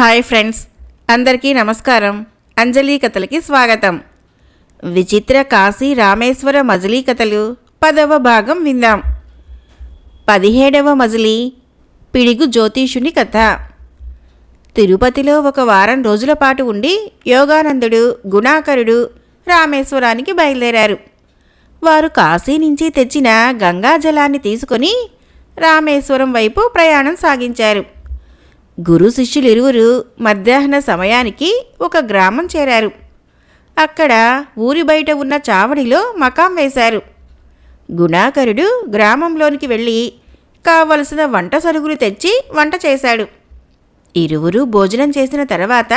Hi friends అందరికీ నమస్కారం. అంజలి కథలకి స్వాగతం. విచిత్ర కాశీ రామేశ్వర మజిలీ కథలు పదవ భాగం విందాం. పదిహేడవ మజిలీ పిడిగు జ్యోతిషుని కథ. తిరుపతిలో ఒక వారం రోజుల పాటు ఉండి యోగానందుడు గుణాకరుడు రామేశ్వరానికి బయలుదేరారు. వారు కాశీ నుంచి తెచ్చిన గంగాజలాన్ని తీసుకొని రామేశ్వరం వైపు ప్రయాణం సాగించారు. గురు శిష్యులిరువురు మధ్యాహ్న సమయానికి ఒక గ్రామం చేరారు. అక్కడ ఊరి బయట ఉన్న చావడిలో మకాం వేశారు. గుణాకరుడు గ్రామంలోనికి వెళ్ళి కావలసిన వంట సరుకులు తెచ్చి వంట చేశాడు. ఇరువురు భోజనం చేసిన తర్వాత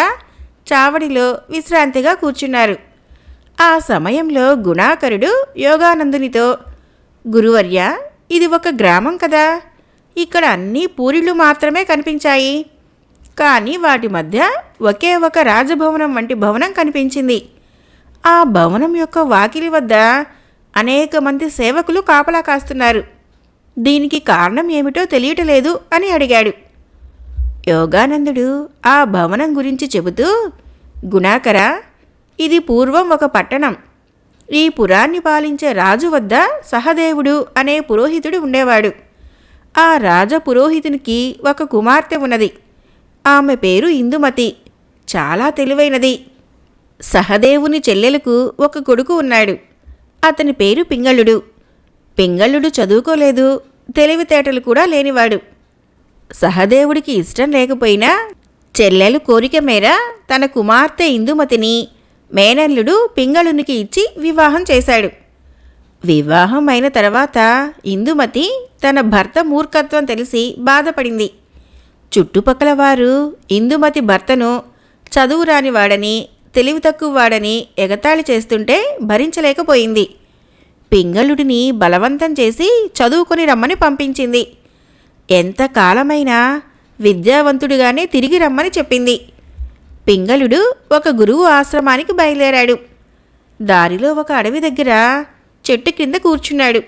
చావడిలో విశ్రాంతిగా కూర్చున్నారు. ఆ సమయంలో గుణాకరుడు యోగానందునితో గురువర్య ఇది ఒక గ్రామం కదా. ఇక్కడ అన్ని పూరిళ్ళు మాత్రమే కనిపించాయి. కానీ వాటి మధ్య ఒకే ఒక రాజభవనం వంటి భవనం కనిపించింది. ఆ భవనం యొక్క వాకిలి వద్ద అనేక మంది సేవకులు కాపలా కాస్తున్నారు. దీనికి కారణం ఏమిటో తెలియటలేదు అని అడిగాడు. యోగానందుడు ఆ భవనం గురించి చెబుతూ గుణాకర ఇది పూర్వం ఒక పట్టణం. ఈ పురాన్ని పాలించే రాజు వద్ద సహదేవుడు అనే పురోహితుడు ఉండేవాడు. ఆ రాజ పురోహితునికి ఒక కుమార్తె ఉన్నది. ఆమె పేరు ఇందుమతి. చాలా తెలివైనది. సహదేవుని చెల్లెలకు ఒక కొడుకు ఉన్నాడు. అతని పేరు పింగళుడు. పింగళుడు చదువుకోలేదు. తెలివితేటలు కూడా లేనివాడు. సహదేవుడికి ఇష్టం లేకపోయినా చెల్లెలు కోరిక మేర తన కుమార్తె ఇందుమతిని మేనల్లుడు పింగళునికి ఇచ్చి వివాహం చేశాడు. వివాహం అయిన తర్వాత ఇందుమతి తన భర్త మూర్ఖత్వం తెలిసి బాధపడింది. చుట్టుపక్కల వారు ఇందుమతి భర్తను చదువు రానివాడని తెలివి తక్కువ వాడని ఎగతాళి చేస్తుంటే భరించలేకపోయింది. పింగళుడిని బలవంతం చేసి చదువుకొని రమ్మని పంపించింది. ఎంతకాలమైనా విద్యావంతుడిగానే తిరిగి రమ్మని చెప్పింది. పింగళుడు ఒక గురువు ఆశ్రమానికి బయలుదేరాడు. దారిలో ఒక అడవి దగ్గర చెట్టు కింద కూర్చున్నాడు.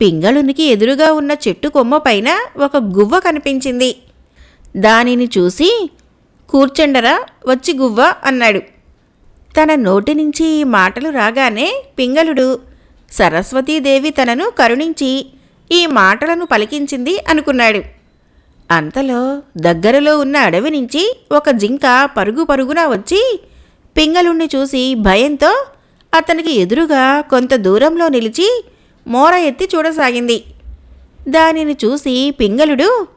పింగళునికి ఎదురుగా ఉన్న చెట్టు కొమ్మ పైన ఒక గువ్వ కనిపించింది. దానిని చూసి కూర్చండరా వచ్చి గువ్వ అన్నాడు. తన నోటి నుంచి ఈ మాటలు రాగానే పింగళుడు సరస్వతీదేవి తనను కరుణించి ఈ మాటలను పలికించింది అనుకున్నాడు. అంతలో దగ్గరలో ఉన్న అడవి నుంచి ఒక జింక పరుగు పరుగున వచ్చి పింగళుణ్ణి చూసి భయంతో అతనికి ఎదురుగా కొంత దూరంలో నిలిచి మోర ఎత్తి చూడసాగింది. దానిని చూసి పింగళుడు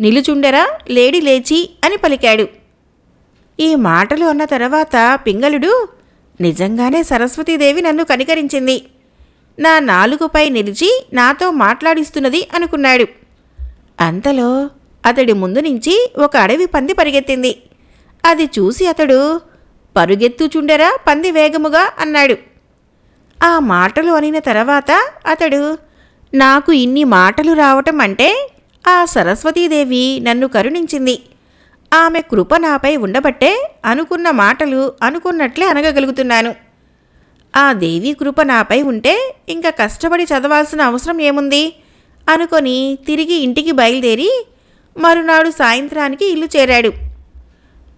నిలుచుండెరా లేడి లేచి అని పలికాడు. ఈ మాటలు అన్న తర్వాత పింగళుడు నిజంగానే సరస్వతీదేవి నన్ను కనికరించింది. నా నాలుగుపై నిలిచి నాతో మాట్లాడిస్తున్నది అనుకున్నాడు. అంతలో అతడి ముందు నుంచి ఒక అడవి పంది పరిగెత్తింది. అది చూసి అతడు పరుగెత్తుచుండెరా పంది వేగముగా అన్నాడు. ఆ మాటలు అనిన తర్వాత అతడు నాకు ఇన్ని మాటలు రావటం అంటే ఆ సరస్వతీదేవి నన్ను కరుణించింది. ఆమె కృప నాపై ఉండబట్టే అనుకున్న మాటలు అనుకున్నట్లే అనగగలుగుతున్నాను ఆ దేవి కృప నాపై ఉంటే ఇంకా కష్టపడి చదవాల్సిన అవసరం ఏముంది? అనుకొని తిరిగి ఇంటికి బయలుదేరి మరునాడు సాయంత్రానికి ఇల్లు చేరాడు.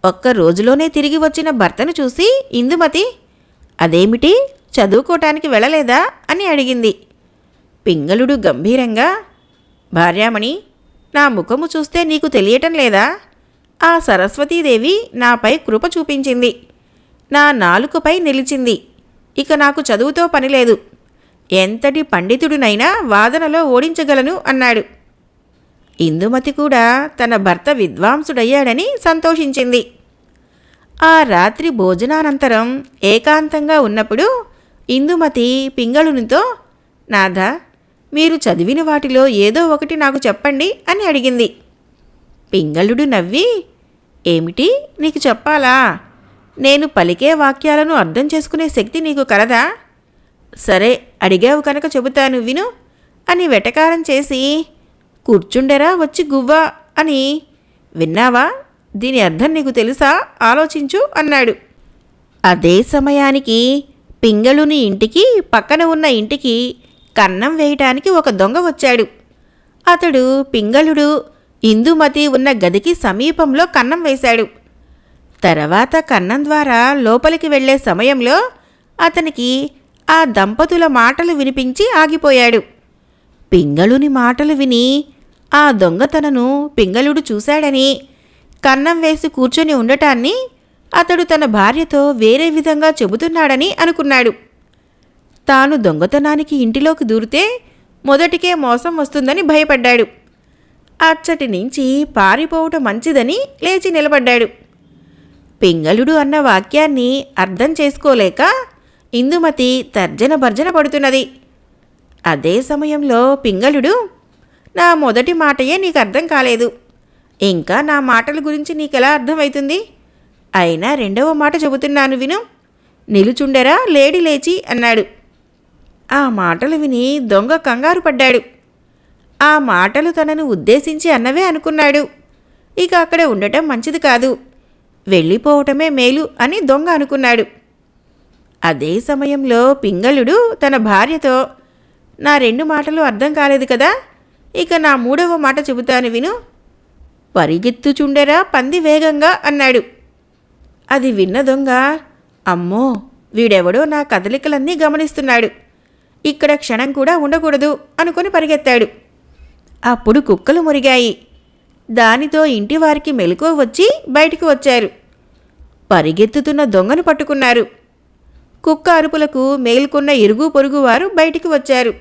ఒక్క రోజులోనే తిరిగి వచ్చిన భర్తను చూసి ఇందుమతి అదేమిటి? చదువుకోటానికి వెళ్ళలేదా? అని అడిగింది. పింగళుడు గంభీరంగా భార్యామణి నా ముఖము చూస్తే నీకు తెలియటం లేదా? ఆ సరస్వతీదేవి నాపై కృప చూపించింది. నా నాలుకపై నిలిచింది. ఇక నాకు చదువుతో పనిలేదు ఎంతటి పండితుడినైనా వాదనలో ఓడించగలను అన్నాడు. ఇందుమతి కూడా తన భర్త విద్వాంసుడయ్యాడని సంతోషించింది. ఆ రాత్రి భోజనానంతరం ఏకాంతంగా ఉన్నప్పుడు ఇందుమతి పింగళునితో నాథ మీరు చదివిన వాటిలో ఏదో ఒకటి నాకు చెప్పండి అని అడిగింది. పింగళుడు నవ్వి ఏమిటి? నీకు చెప్పాలా? నేను పలికే వాక్యాలను అర్థం చేసుకునే శక్తి నీకు కలదా? సరే అడిగావు కనుక చెబుతాను విను అని వెటకారం చేసి కూర్చుండెరా వచ్చి గువ్వ అని విన్నావా? దీని అర్థం నీకు తెలుసా? ఆలోచించు అన్నాడు. అదే సమయానికి పింగళుని ఇంటికి పక్కన ఉన్న ఇంటికి కన్నం వేయటానికి ఒక దొంగ వచ్చాడు. అతడు పింగళుడు ఇందుమతి ఉన్న గదికి సమీపంలో కన్నం వేశాడు. తర్వాత కన్నం ద్వారా లోపలికి వెళ్ళే సమయంలో అతనికి ఆ దంపతుల మాటలు వినిపించి ఆగిపోయాడు. పింగళుని మాటలు విని ఆ దొంగతనను పింగళుడు చూశాడని కన్నం వేసి కూర్చొని ఉండటాన్ని అతడు తన భార్యతో వేరే విధంగా చెబుతున్నాడని అనుకున్నాడు. తాను దొంగతనానికి ఇంటిలోకి దూరితే మొదటికే మోసం వస్తుందని భయపడ్డాడు. అచ్చటి నుంచి పారిపోవటం మంచిదని లేచి నిలబడ్డాడు. పింగళుడు అన్న వాక్యాన్ని అర్థం చేసుకోలేక ఇందుమతి తర్జన భర్జన పడుతున్నది. అదే సమయంలో పింగళుడు నా మొదటి మాటయే నీకు అర్థం కాలేదు. ఇంకా నా మాటల గురించి నీకెలా అర్థమవుతుంది అయినా రెండవ మాట చెబుతున్నాను విను. నిలుచుండరా లేడి లేచి అన్నాడు. ఆ మాటలు విని దొంగ కంగారు పడ్డాడు. ఆ మాటలు తనను ఉద్దేశించి అన్నవే అనుకున్నాడు. ఇక అక్కడ ఉండటం మంచిది కాదు. వెళ్ళిపోవటమే మేలు అని దొంగ అనుకున్నాడు. అదే సమయంలో పింగళుడు తన భార్యతో నా రెండు మాటలు అర్థం కాలేదు కదా ఇక నా మూడవ మాట చెబుతాను విను. పరిగెత్తుచుండెరా పంది వేగంగా అన్నాడు. అది విన్న దొంగ అమ్మో వీడెవడో నా కదలికలన్నీ గమనిస్తున్నాడు. ఇక్కడ క్షణం కూడా ఉండకూడదు అనుకుని పరిగెత్తాడు. అప్పుడు కుక్కలు మురిగాయి. దానితో ఇంటివారికి మెలకువ వచ్చి బయటికి వచ్చారు. పరిగెత్తుతున్న దొంగను పట్టుకున్నారు. కుక్క అరుపులకు మేల్కొన్న ఇరుగు పొరుగు వారు బయటికి వచ్చారు.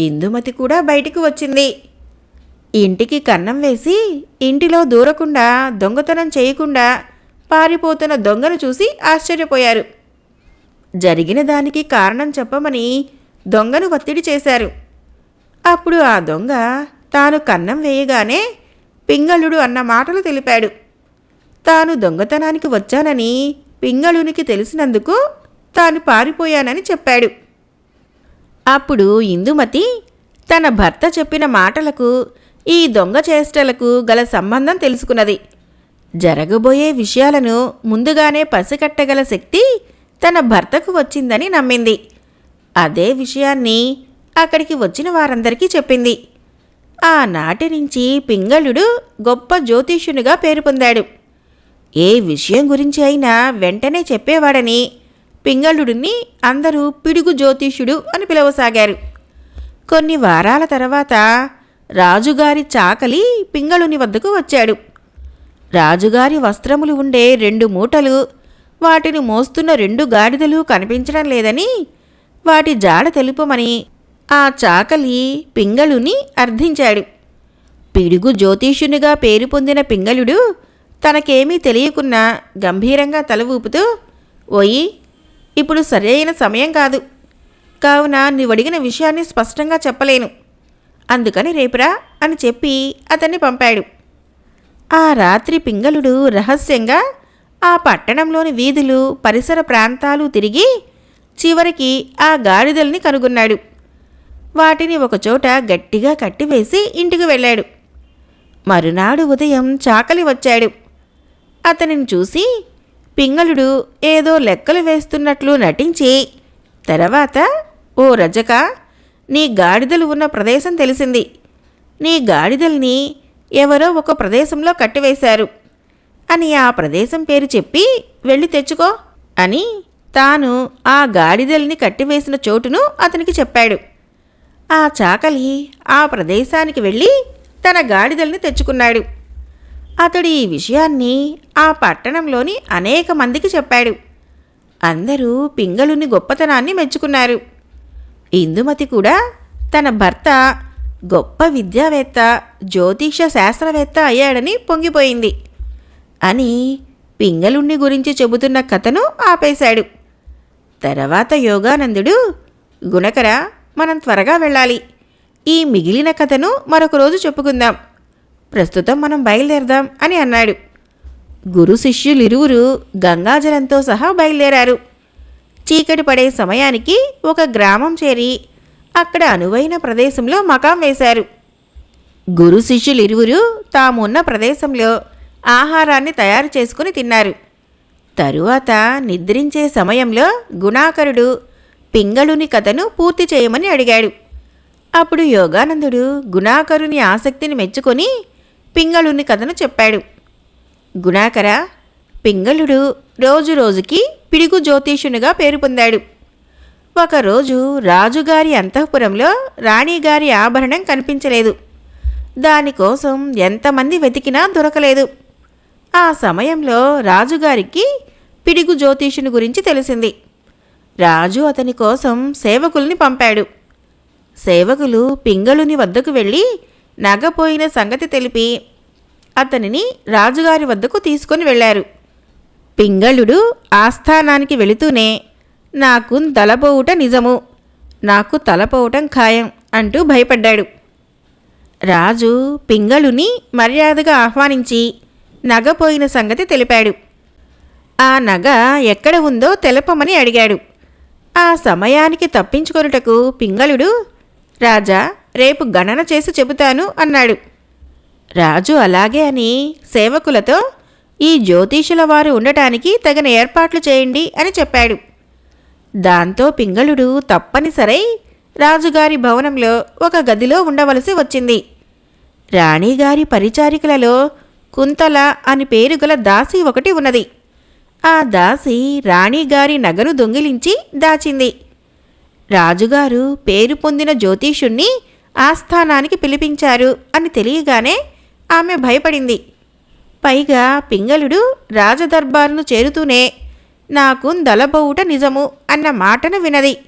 ఇందుమతి కూడా బయటికి వచ్చింది. ఇంటికి కన్నం వేసి ఇంటిలో దూరకుండా దొంగతనం చేయకుండా పారిపోతున్న దొంగను చూసి ఆశ్చర్యపోయారు. జరిగిన దానికి కారణం చెప్పమని దొంగను ఒత్తిడి చేశారు. అప్పుడు ఆ దొంగ తాను కన్నం వేయగానే పింగళుడు అన్న మాటలు తెలిపాడు. తాను దొంగతనానికి వచ్చానని పింగళునికి తెలిసినందుకు తాను పారిపోయానని చెప్పాడు. అప్పుడు ఇందుమతి తన భర్త చెప్పిన మాటలకు ఈ దొంగ చేష్టలకు గల సంబంధం తెలుసుకున్నది. జరగబోయే విషయాలను ముందుగానే పసికట్టగల శక్తి తన భర్తకు వచ్చిందని నమ్మింది. అదే విషయాన్ని అక్కడికి వచ్చిన వారందరికీ చెప్పింది. ఆనాటి నుంచి పింగళుడు గొప్ప జ్యోతిష్యునిగా పేరు పొందాడు. ఏ విషయం గురించి అయినా వెంటనే చెప్పేవాడని పింగళుడిని అందరూ పిడుగు జ్యోతిష్యుడు అని పిలవసాగారు. కొన్ని వారాల తర్వాత రాజుగారి చాకలి పింగళుని వద్దకు వచ్చాడు. రాజుగారి వస్త్రములు ఉండే రెండు మూటలు వాటిని మోస్తున్న రెండు గాడిదలు కనిపించడం లేదని వాటి జాడ తెలుపమని ఆ చాకలి పింగళుని అర్థించాడు. పిడుగు జ్యోతిష్యునిగా పేరు పొందిన పింగళుడు తనకేమీ తెలియకున్నా గంభీరంగా తల ఊపుతూ ఓయి ఇప్పుడు సరైన సమయం కాదు. కావున నీవడిగిన విషయాన్ని స్పష్టంగా చెప్పలేను. అందుకని రేపురా అని చెప్పి అతన్ని పంపాడు. ఆ రాత్రి పింగళుడు రహస్యంగా ఆ పట్టణంలోని వీధులు పరిసర ప్రాంతాలు తిరిగి చివరికి ఆ గాడిదల్ని కనుగొన్నాడు. వాటిని ఒకచోట గట్టిగా కట్టివేసి ఇంటికి వెళ్ళాడు. మరునాడు ఉదయం చాకలి వచ్చాడు. అతనిని చూసి పింగళుడు ఏదో లెక్కలు వేస్తున్నట్లు నటించి తర్వాత ఓ రజక నీ గాడిదలు ఉన్న ప్రదేశం తెలిసింది. నీ గాడిదల్ని ఎవరో ఒక ప్రదేశంలో కట్టివేశారు. అని ఆ ప్రదేశం పేరు చెప్పి వెళ్ళి తెచ్చుకో అని తాను ఆ గాడిదల్ని కట్టివేసిన చోటును అతనికి చెప్పాడు. ఆ చాకలి ఆ ప్రదేశానికి వెళ్ళి తన గాడిదల్ని తెచ్చుకున్నాడు. అతడు ఈ విషయాన్ని ఆ పట్టణంలోని అనేక మందికి చెప్పాడు. అందరూ పింగళుని గొప్పతనాన్ని మెచ్చుకున్నారు. ఇందుమతి కూడా తన భర్త గొప్ప విద్యావేత్త జ్యోతిష శాస్త్రవేత్త అయ్యాడని పొంగిపోయింది. అని పింగళుణ్ణి గురించి చెబుతున్న కథను ఆపేశాడు. తర్వాత యోగానందుడు గుణకర మనం త్వరగా వెళ్ళాలి. ఈ మిగిలిన కథను మరొక రోజు చెప్పుకుందాం. ప్రస్తుతం మనం బయలుదేరదాం అని అన్నాడు. గురు శిష్యులిరువురు గంగాజలంతో సహా బయలుదేరారు. చీకటి పడే సమయానికి ఒక గ్రామం చేరి అక్కడ అనువైన ప్రదేశంలో మకాం వేశారు. గురు శిష్యులిరువురు తామున్న ప్రదేశంలో ఆహారాన్ని తయారు చేసుకుని తిన్నారు. తరువాత నిద్రించే సమయంలో గుణాకరుడు పింగళుని కథను పూర్తి చేయమని అడిగాడు. అప్పుడు యోగానందుడు గుణాకరుని ఆసక్తిని మెచ్చుకొని పింగళుని కథను చెప్పాడు. గుణాకర పింగళుడు రోజు రోజుకి పిడుగు జ్యోతిషునిగా పేరు పొందాడు. ఒకరోజు రాజుగారి అంతఃపురంలో రాణిగారి ఆభరణం కనిపించలేదు. దానికోసం ఎంతమంది వెతికినా దొరకలేదు. ఆ సమయంలో రాజుగారికి పిడుగు జ్యోతిషుని గురించి తెలిసింది. రాజు అతని కోసం సేవకుల్ని పంపాడు. సేవకులు పింగళుని వద్దకు వెళ్ళి నగపోయిన సంగతి తెలిపి అతనిని రాజుగారి వద్దకు తీసుకొని వెళ్ళారు. పింగళుడు ఆస్థానానికి వెళుతూనే నాకు తలపోవుట నిజము నాకు తలపోవటం ఖాయం అంటూ భయపడ్డాడు. రాజు పింగళుని మర్యాదగా ఆహ్వానించి నగపోయిన సంగతి తెలిపాడు. ఆ నగ ఎక్కడ ఉందో తెలపమని అడిగాడు. ఆ సమయానికి తప్పించుకొనుటకు పింగళుడు రాజా రేపు గణన చేసి చెబుతాను అన్నాడు. రాజు అలాగే అని సేవకులతో ఈ జ్యోతిషుల వారు ఉండటానికి తగిన ఏర్పాట్లు చేయండి అని చెప్పాడు. దాంతో పింగళుడు తప్పనిసరై రాజుగారి భవనంలో ఒక గదిలో ఉండవలసి వచ్చింది. రాణిగారి పరిచారికలలో కుంతల అని పేరు గల దాసి ఒకటి ఉన్నది. ఆ దాసి రాణిగారి నగను దొంగిలించి దాచింది. రాజుగారు పేరు పొందిన జ్యోతిషుణ్ణి ఆస్థానానికి పిలిపించారు అని తెలియగానే ఆమె భయపడింది. పైగా పింగళుడు రాజదర్బారును చేరుతూనే నాకు దలబోవుట నిజము అన్న మాటను వినది.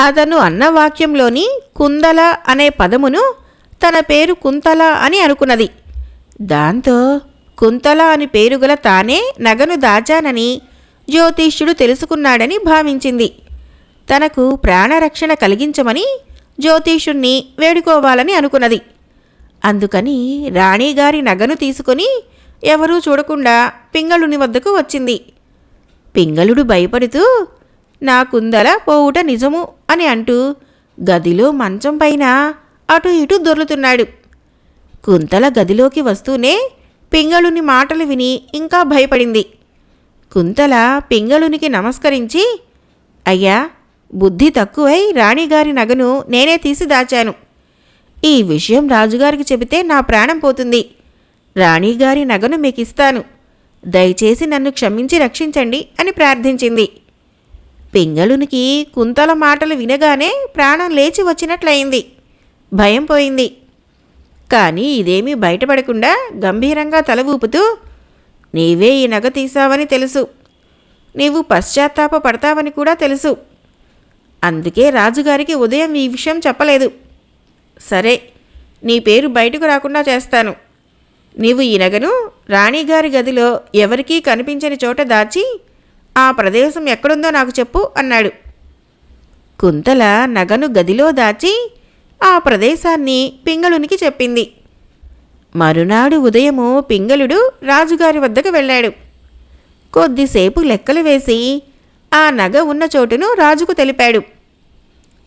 అతను అన్న వాక్యంలోని కుందల అనే పదమును తన పేరు కుంతల అని అనుకున్నది. దాంతో కుంతల అని పేరుగల తానే నగను దాచానని జ్యోతిష్యుడు తెలుసుకున్నాడని భావించింది. తనకు ప్రాణరక్షణ కలిగించమని జ్యోతిషుణ్ణి వేడుకోవాలని అనుకున్నది. అందుకని రాణిగారి నగను తీసుకొని ఎవరూ చూడకుండా పింగళుని వద్దకు వచ్చింది. పింగళుడు భయపడుతూ నా కుందల పోవుట నిజము అని అంటూ గదిలో మంచం పైన అటు ఇటు దొర్లుతున్నాడు. కుంతల గదిలోకి వస్తూనే పింగళుని మాటలు విని ఇంకా భయపడింది. కుంతల పింగళునికి నమస్కరించి అయ్యా బుద్ధి తక్కువై రాణిగారి నగను నేనే తీసి దాచాను. ఈ విషయం రాజుగారికి చెబితే నా ప్రాణం పోతుంది. రాణిగారి నగను మీకు ఇస్తాను దయచేసి నన్ను క్షమించి రక్షించండి అని ప్రార్థించింది. పింగళునికి కుంతల మాటలు వినగానే ప్రాణం లేచి వచ్చినట్లయింది. భయం పోయింది. కానీ ఇదేమీ బయటపడకుండా గంభీరంగా తల ఊపుతూ నీవే ఈ నగ తీసావని తెలుసు. నీవు పశ్చాత్తాప పడతావని కూడా తెలుసు. అందుకే రాజుగారికి ఉదయం ఈ విషయం చెప్పలేదు. సరే నీ పేరు బయటకు రాకుండా చేస్తాను. నీవు ఈ నగను రాణిగారి గదిలో ఎవరికీ కనిపించని చోట దాచి ఆ ప్రదేశం ఎక్కడుందో నాకు చెప్పు అన్నాడు. కుంతల నగను గదిలో దాచి ఆ ప్రదేశాన్ని పింగళునికి చెప్పింది. మరునాడు ఉదయము పింగళుడు రాజుగారి వద్దకు వెళ్ళాడు. కొద్దిసేపు లెక్కలు వేసి ఆ నగ ఉన్న చోటును రాజుకు తెలిపాడు.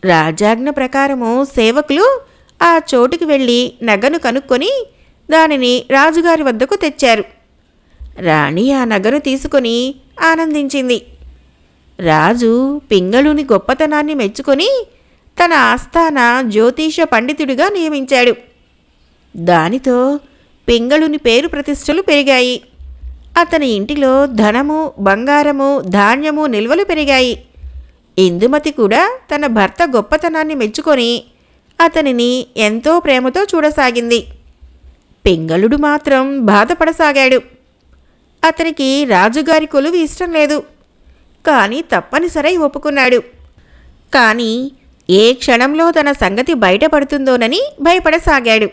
రాజాజ్ఞ ప్రకారము సేవకులు ఆ చోటుకి వెళ్ళి నగను కనుక్కొని దానిని రాజుగారి వద్దకు తెచ్చారు. రాణి ఆ నగను తీసుకొని ఆనందించింది. రాజు పింగళుని గొప్పతనాన్ని మెచ్చుకొని తన ఆస్థాన జ్యోతిష పండితుడిగా నియమించాడు. దానితో పింగళుని పేరు ప్రతిష్టలు పెరిగాయి. అతని ఇంటిలో ధనము బంగారము ధాన్యము నిల్వలు పెరిగాయి. ఇందుమతి కూడా తన భర్త గొప్పతనాన్ని మెచ్చుకొని అతనిని ఎంతో ప్రేమతో చూడసాగింది. పింగళుడు మాత్రం బాధపడసాగాడు. అతనికి రాజుగారి కొలువు ఇష్టం లేదు. కానీ తప్పనిసరై ఒప్పుకున్నాడు. కానీ ఏ క్షణంలో తన సంగతి బయటపడుతుందోనని భయపడసాగాడు.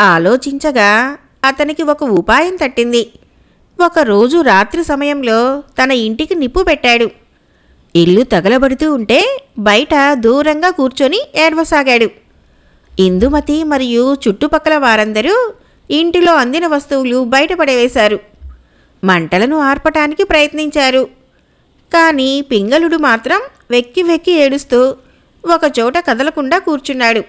ఆలోచించగా అతనికి ఒక ఉపాయం తట్టింది. ఒకరోజు రాత్రి సమయంలో తన ఇంటికి నిప్పు పెట్టాడు. ఇల్లు తగలబడుతూ ఉంటే బయట దూరంగా కూర్చొని ఏడవసాగాడు. ఇందుమతి మరియు చుట్టుపక్కల వారందరూ ఇంటిలో అందిన వస్తువులు బయటపడవేశారు. మంటలను ఆర్పటానికి ప్రయత్నించారు. కానీ పింగళుడు మాత్రం వెక్కి వెక్కి ఏడుస్తూ ఒకచోట కదలకుండా కూర్చున్నాడు.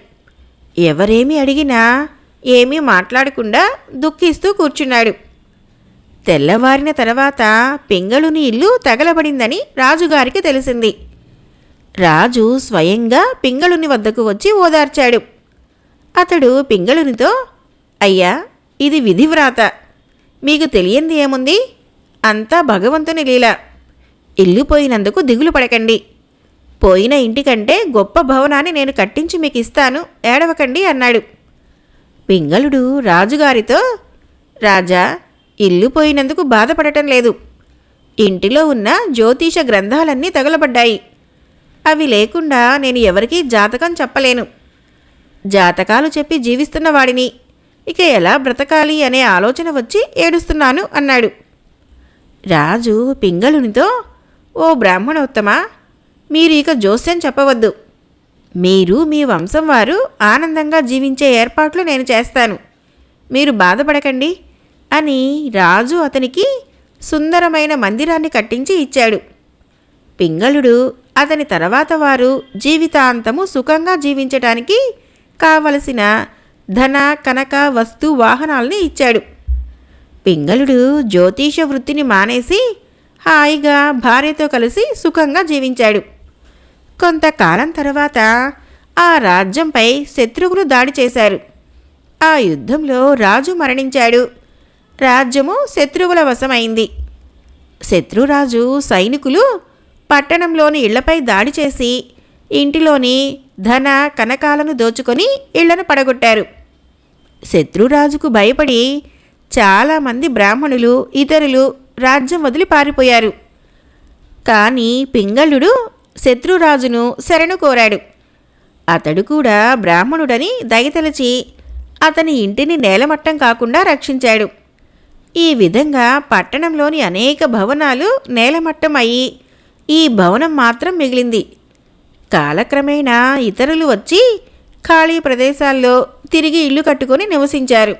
ఎవరేమి అడిగినా ఏమీ మాట్లాడకుండా దుఃఖిస్తూ కూర్చున్నాడు. తెల్లవారిన తర్వాత పింగళుని ఇల్లు తగలబడిందని రాజుగారికి తెలిసింది. రాజు స్వయంగా పింగళుని వద్దకు వచ్చి ఓదార్చాడు. అతడు పింగళునితో అయ్యా ఇది విధివ్రాత. మీకు తెలియంది ఏముంది? అంతా భగవంతుని లీల. ఇల్లు పోయినందుకు దిగులు పడకండి. పోయిన ఇంటికంటే గొప్ప భవనాన్ని నేను కట్టించి మీకు ఇస్తాను. ఏడవకండి అన్నాడు. పింగళుడు రాజుగారితో రాజా ఇల్లు పోయినందుకు బాధపడటం లేదు. ఇంటిలో ఉన్న జ్యోతిష గ్రంథాలన్నీ తగలబడ్డాయి. అవి లేకుండా నేను ఎవరికీ జాతకం చెప్పలేను. జాతకాలు చెప్పి జీవిస్తున్న వాడిని. ఇక ఎలా బ్రతకాలి అనే ఆలోచన వచ్చి ఏడుస్తున్నాను అన్నాడు. రాజు పింగళునితో ఓ బ్రాహ్మణోత్తమా మీరు ఇక జోస్యం చెప్పవద్దు. మీరు మీ వంశం వారు ఆనందంగా జీవించే ఏర్పాట్లు నేను చేస్తాను. మీరు బాధపడకండి అని రాజు అతనికి సుందరమైన మందిరాన్ని కట్టించి ఇచ్చాడు. పింగళుడు అతని తర్వాత వారు జీవితాంతము సుఖంగా జీవించటానికి కావలసిన ధన కనక వస్తు వాహనాల్ని ఇచ్చాడు. పింగళుడు జ్యోతిష వృత్తిని మానేసి హాయిగా భార్యతో కలిసి సుఖంగా జీవించాడు. కొంతకాలం తర్వాత ఆ రాజ్యంపై శత్రువులు దాడి చేశారు. ఆ యుద్ధంలో రాజు మరణించాడు. రాజ్యము శత్రువుల వశమైంది. శత్రురాజు సైనికులు పట్టణంలోని ఇళ్ళపై దాడి చేసి ఇంటిలోని ధన కనకాలను దోచుకొని ఇళ్ళను పడగొట్టారు. శత్రురాజుకు భయపడి చాలామంది బ్రాహ్మణులు ఇతరులు రాజ్యం వదిలి పారిపోయారు. కానీ పింగళుడు శత్రురాజును శరణు కోరాడు. అతడు కూడా బ్రాహ్మణుడని దయతలచి అతని ఇంటిని నేలమట్టం కాకుండా రక్షించాడు. ఈ విధంగా పట్టణంలోని అనేక భవనాలు నేలమట్టం అయ్యి ఈ భవనం మాత్రం మిగిలింది. కాలక్రమేణా ఇతరులు వచ్చి ఖాళీ ప్రదేశాల్లో తిరిగి ఇల్లు కట్టుకొని నివసించారు.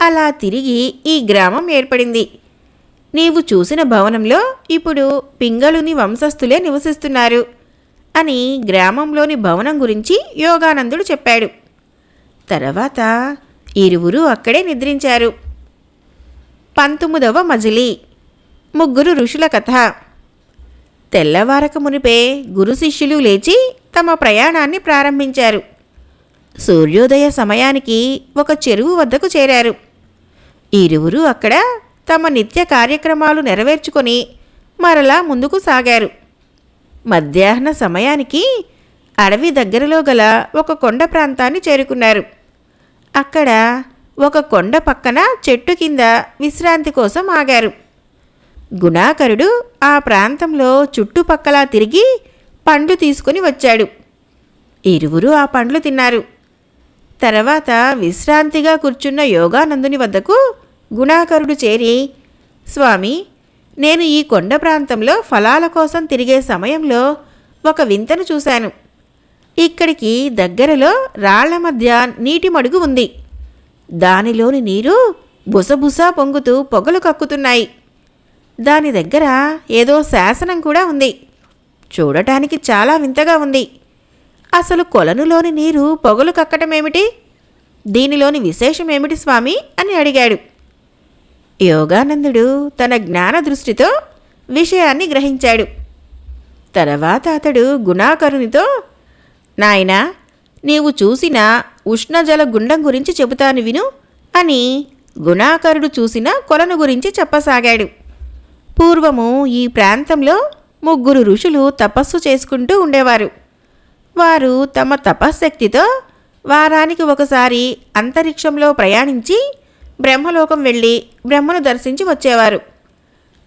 అలా తిరిగి ఈ గ్రామం ఏర్పడింది. నీవు చూసిన భవనంలో ఇప్పుడు పింగళుని వంశస్థులే నివసిస్తున్నారు అని గ్రామంలోని భవనం గురించి యోగానందుడు చెప్పాడు. తర్వాత ఇరువురు అక్కడే నిద్రించారు. పంతొమ్మిదవ మజిలీ ముగ్గురు ఋషుల కథ. తెల్లవారక మునిపే గురు శిష్యులు లేచి తమ ప్రయాణాన్ని ప్రారంభించారు. సూర్యోదయ సమయానికి ఒక చెరువు వద్దకు చేరారు. ఇరువురు అక్కడ తమ నిత్య కార్యక్రమాలు నెరవేర్చుకొని మరలా ముందుకు సాగారు. మధ్యాహ్న సమయానికి అడవి దగ్గరలో గల ఒక కొండ ప్రాంతాన్ని చేరుకున్నారు. అక్కడ ఒక కొండ పక్కన చెట్టు కింద విశ్రాంతి కోసం ఆగారు. గుణాకరుడు ఆ ప్రాంతంలో చుట్టుపక్కల తిరిగి పండ్లు తీసుకుని వచ్చాడు. ఇరువురు ఆ పండ్లు తిన్నారు. తర్వాత విశ్రాంతిగా కూర్చున్న యోగానందుని వద్దకు గుణాకరుడు చేరి స్వామి నేను ఈ కొండ ప్రాంతంలో ఫలాల కోసం తిరిగే సమయంలో ఒక వింతను చూశాను. ఇక్కడికి దగ్గరలో రాళ్ళ మధ్య నీటి మడుగు ఉంది. దానిలోని నీరు బుసబుసా పొంగుతూ పొగలు కక్కుతున్నాయి. దాని దగ్గర ఏదో శాసనం కూడా ఉంది. చూడటానికి చాలా వింతగా ఉంది. అసలు కొలనులోని నీరు పొగలు కక్కటమేమిటి? దీనిలోని విశేషమేమిటి స్వామి? అని అడిగాడు. యోగానందుడు తన జ్ఞాన దృష్టితో విషయాన్ని గ్రహించాడు. తర్వాత అతడు గుణాకరునితో నాయనా నీవు చూసిన ఉష్ణజల గుండం గురించి చెబుతాను విను అని గుణాకరుడు చూసిన కొలను గురించి చెప్పసాగాడు. పూర్వము ఈ ప్రాంతంలో ముగ్గురు ఋషులు తపస్సు చేసుకుంటూ ఉండేవారు. వారు తమ తపశ్శక్తితో వారానికి ఒకసారి అంతరిక్షంలో ప్రయాణించి బ్రహ్మలోకం వెళ్ళి బ్రహ్మను దర్శించి వచ్చేవారు.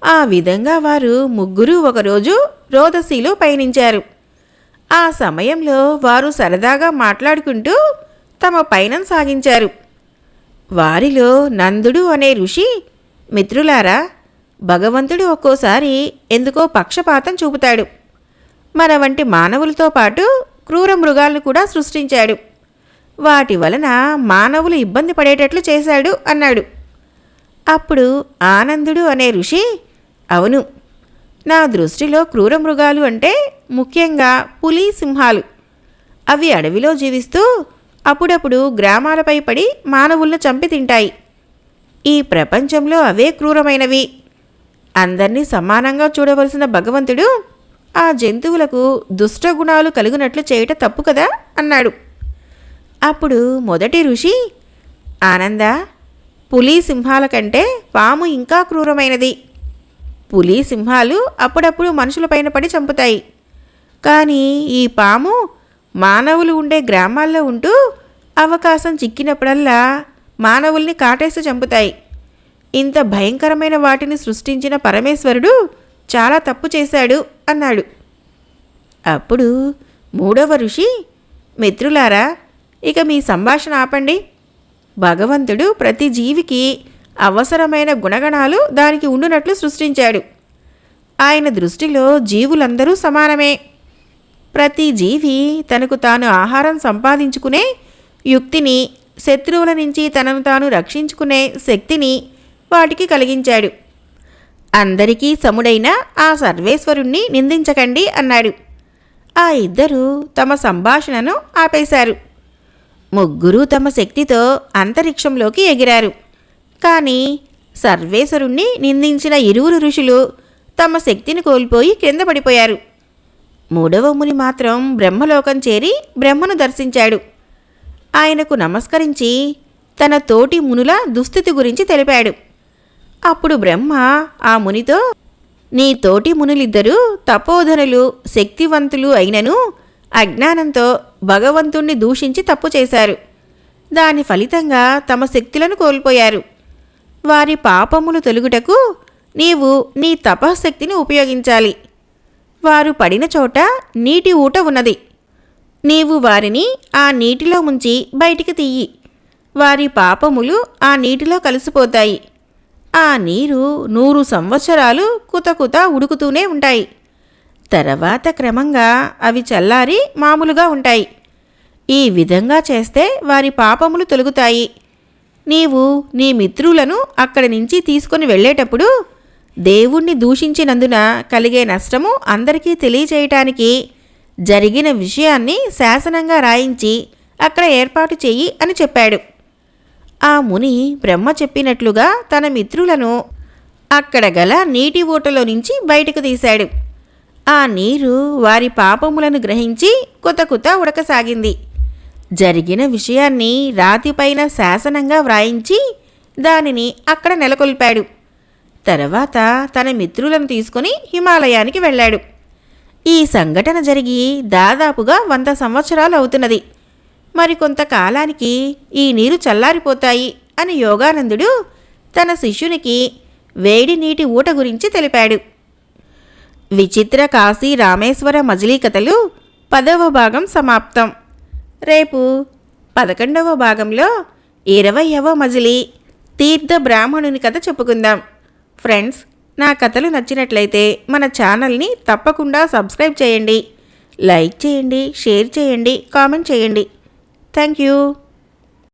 ఆ విధంగా వారు ముగ్గురు ఒకరోజు రోదసీలో పయనించారు. ఆ సమయంలో వారు సరదాగా మాట్లాడుకుంటూ తమ పయనం సాగించారు. వారిలో నందుడు అనే ఋషి మిత్రులారా భగవంతుడు ఒక్కోసారి ఎందుకో పక్షపాతం చూపుతాడు. మన వంటి మానవులతో పాటు క్రూర మృగాలను కూడా సృష్టించాడు. వాటి వలన మానవులు ఇబ్బంది పడేటట్లు చేశాడు అన్నాడు. అప్పుడు ఆనందుడు అనే ఋషి అవును నా దృష్టిలో క్రూర మృగాలు అంటే ముఖ్యంగా పులి సింహాలు. అవి అడవిలో జీవిస్తూ అప్పుడప్పుడు గ్రామాలపై పడి మానవులను చంపి తింటాయి. ఈ ప్రపంచంలో అవే క్రూరమైనవి. అందరినీ సమానంగా చూడవలసిన భగవంతుడు ఆ జంతువులకు దుష్టగుణాలు కలిగినట్లు చేయట తప్పు కదా? అన్నాడు. అప్పుడు మొదటి ఋషి ఆనంద పులి సింహాల కంటే పాము ఇంకా క్రూరమైనది. పులి సింహాలు అప్పుడప్పుడు మనుషులపైన పడి చంపుతాయి. కానీ ఈ పాము మానవులు ఉండే గ్రామాల్లో ఉంటూ అవకాశం చిక్కినప్పుడల్లా మానవుల్ని కాటేసి చంపుతాయి. ఇంత భయంకరమైన వాటిని సృష్టించిన పరమేశ్వరుడు చాలా తప్పు చేశాడు అన్నాడు. అప్పుడు మూడవ ఋషి మిత్రులారా ఇక మీ సంభాషణ ఆపండి. భగవంతుడు ప్రతి జీవికి అవసరమైన గుణగణాలు దానికి ఉండునట్లు సృష్టించాడు. ఆయన దృష్టిలో జీవులందరూ సమానమే. ప్రతి జీవి తనకు తాను ఆహారం సంపాదించుకునే యుక్తిని శత్రువుల నుంచి తనను తాను రక్షించుకునే శక్తిని వాటికి కలిగించాడు. అందరికీ సముడైన ఆ సర్వేశ్వరుణ్ణి నిందించకండి అన్నాడు. ఆ ఇద్దరూ తమ సంభాషణను ఆపేశారు. ముగ్గురు తమ శక్తితో అంతరిక్షంలోకి ఎగిరారు. కానీ సర్వేశ్వరుణ్ణి నిందించిన ఇరువురు ఋషులు తమ శక్తిని కోల్పోయి క్రింద పడిపోయారు. మూడవ ముని మాత్రం బ్రహ్మలోకం చేరి బ్రహ్మను దర్శించాడు. ఆయనకు నమస్కరించి తన తోటి మునుల దుస్థితి గురించి తెలిపాడు. అప్పుడు బ్రహ్మ ఆ మునితో నీ తోటి మునులిద్దరూ తపోధనులు శక్తివంతులు అయినను అజ్ఞానంతో భగవంతుణ్ణి దూషించి తప్పు చేశారు. దాని ఫలితంగా తమ శక్తులను కోల్పోయారు. వారి పాపములు తొలుగుటకు నీవు నీ తపశక్తిని ఉపయోగించాలి. వారు పడిన చోట నీటి ఊట ఉన్నది. నీవు వారిని ఆ నీటిలో ముంచి బయటికి తీయి. వారి పాపములు ఆ నీటిలో కలిసిపోతాయి. ఆ నీరు నూరు సంవత్సరాలు కుతకుత ఉడుకుతూనే ఉంటాయి. తర్వాత క్రమంగా అవి చల్లారి మామూలుగా ఉంటాయి. ఈ విధంగా చేస్తే వారి పాపములు తొలుగుతాయి. నీవు నీ మిత్రులను అక్కడి నుంచి తీసుకొని వెళ్ళేటప్పుడు దేవుణ్ణి దూషించినందున కలిగే నష్టము అందరికీ తెలియచేయటానికి జరిగిన విషయాన్ని శాసనంగా రాయించి అక్కడ ఏర్పాటు చెయ్యి అని చెప్పాడు. ఆ ముని బ్రహ్మ చెప్పినట్లుగా తన మిత్రులను అక్కడ గల నీటి ఊటలో నుంచి బయటకు తీశాడు. ఆ నీరు వారి పాపములను గ్రహించి కుత కుత ఉడకసాగింది. జరిగిన విషయాన్ని రాతిపైన శాసనంగా వ్రాయించి దానిని అక్కడ నెలకొల్పాడు. తర్వాత తన మిత్రులను తీసుకుని హిమాలయానికి వెళ్ళాడు. ఈ సంఘటన జరిగి దాదాపుగా వంద సంవత్సరాలు అవుతున్నది. మరికొంతకాలానికి ఈ నీరు చల్లారిపోతాయి అని యోగానందుడు తన శిష్యునికి వేడి నీటి ఊట గురించి తెలిపాడు. విచిత్ర కాశీ రామేశ్వర మజిలీ కథలు పదవ భాగం సమాప్తం. రేపు పదకొండవ భాగంలో ఇరవయవ మజిలీ తీర్థ బ్రాహ్మణుని కథ చెప్పుకుందాం. ఫ్రెండ్స్ నా కథలు నచ్చినట్లయితే మన ఛానల్ని తప్పకుండా సబ్స్క్రైబ్ చేయండి. లైక్ చేయండి షేర్ చేయండి కామెంట్ చేయండి. Thank you.